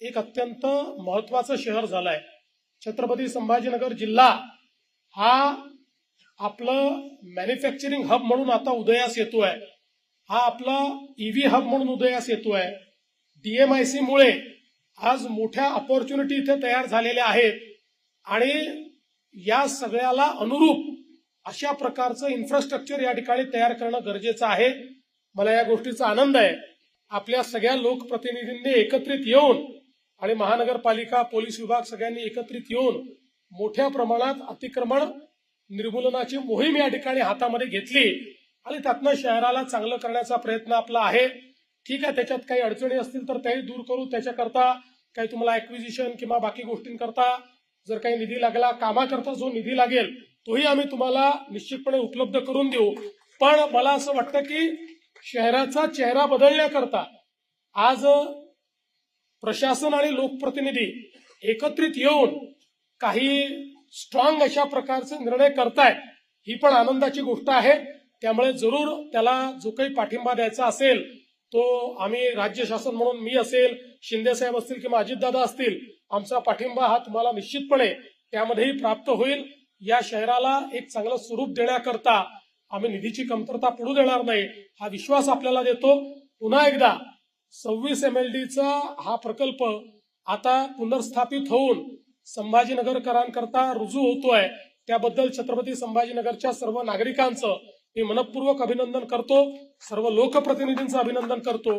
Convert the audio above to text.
एक अत्यंत महत्वाचं शहर झालं आहे छत्रपती संभाजीनगर जिल्हा हा आपलं मॅन्युफॅक्चरिंग हब म्हणून आता उदयास येतोय. हा आपला ईव्ही हब म्हणून उदयास येतोय. डीएमआयसी मुळे आज मोठ्या अपॉर्च्युनिटी इथे तयार झालेल्या आहेत. आणि या सगळ्याला अनुरूप अशा प्रकारचं इन्फ्रास्ट्रक्चर या ठिकाणी तयार करणं गरजेचं आहे. मला या गोष्टीचा आनंद आहे. आपल्या सगळ्या लोकप्रतिनिधींनी एकत्रित येऊन आणि महानगरपालिका पोलीस विभाग सगळ्यांनी एकत्रित येऊन मोठ्या प्रमाणात अतिक्रमण निर्मूलनाची मोहीम या ठिकाणी हातामध्ये घेतली. आणि त्यातनं शहराला चांगलं करण्याचा प्रयत्न आपला आहे. ठीक आहे त्याच्यात काही अडचणी असतील तर त्याही दूर करू. त्याच्याकरता काही तुम्हाला ऍक्विजिशन किंवा बाकी गोष्टींकरता जर काही निधी लागला कामाकरता जो निधी लागेल तोही आम्ही तुम्हाला निश्चितपणे उपलब्ध करून देऊ. पण मला असं वाटतं की शहराचा चेहरा बदलण्याकरता आज प्रशासन आणि लोकप्रतिनिधी एकत्रित येऊन काही स्ट्रॉंग अशा प्रकारचे निर्णय करतायत ही पण आनंदाची गोष्ट आहे. त्यामुळे जरूर त्याला जो काही पाठिंबा द्यायचा असेल तो आम्ही राज्य शासन म्हणून मी असेल शिंदे साहेब असतील किंवा अजितदादा असतील आमचा पाठिंबा हा तुम्हाला निश्चितपणे त्यामध्येही प्राप्त होईल. या शहराला एक चांगलं स्वरूप देण्याकरता आम्ही निधीची कमतरता पडू देणार नाही हा विश्वास आपल्याला देतो. पुन्हा एकदा सव्वीस एम एल डीचा हा प्रकल्प आता पुनर्स्थापित होऊन संभाजीनगरकरांकरता रुजू होतोय. त्याबद्दल छत्रपती संभाजीनगरच्या सर्व नागरिकांचं मी मनपूर्वक अभिनंदन करतो. सर्व लोकप्रतिनिधींचं अभिनंदन करतो.